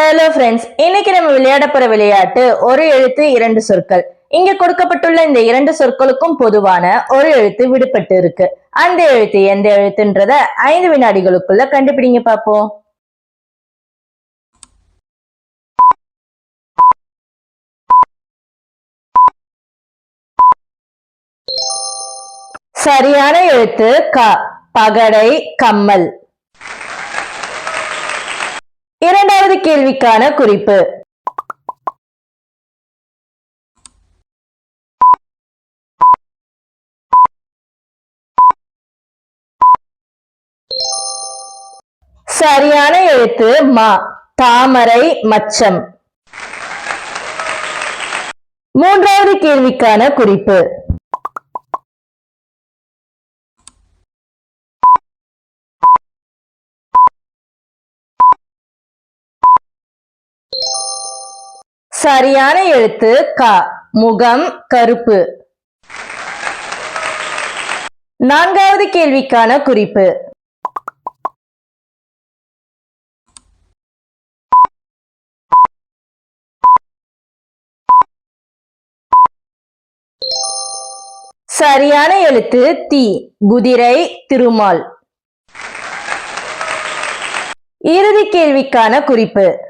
Hello friends இன்னைக்கு நம்ம விளையாட போற விளையாட்டு ஒரு எழுத்து இரண்டு சொற்கள். இங்க கொடுக்கப்பட்டுள்ள இந்த இரண்டு சொற்களுக்கும் பொதுவான ஒரு எழுத்து விடுபட்டு இருக்கு. அந்த எழுத்து எந்த எழுத்துன்றத ஐந்து வினாடிகளுக்குள்ள கண்டுபிடிங்க பார்ப்போம் சரியான எழுத்து க பகடை கம்மல். கேள்விக்கான குறிப்பு. சரியான எழுத்து மா. தாமரை மச்சம். மூன்றாவது கேள்விக்கான குறிப்பு. சரியான எழுத்து க முகம் கருப்பு. நான்காவது கேள்விக்கான குறிப்பு. சரியான எழுத்து தி குதிரை திருமால். இறுதி கேள்விக்கான குறிப்பு.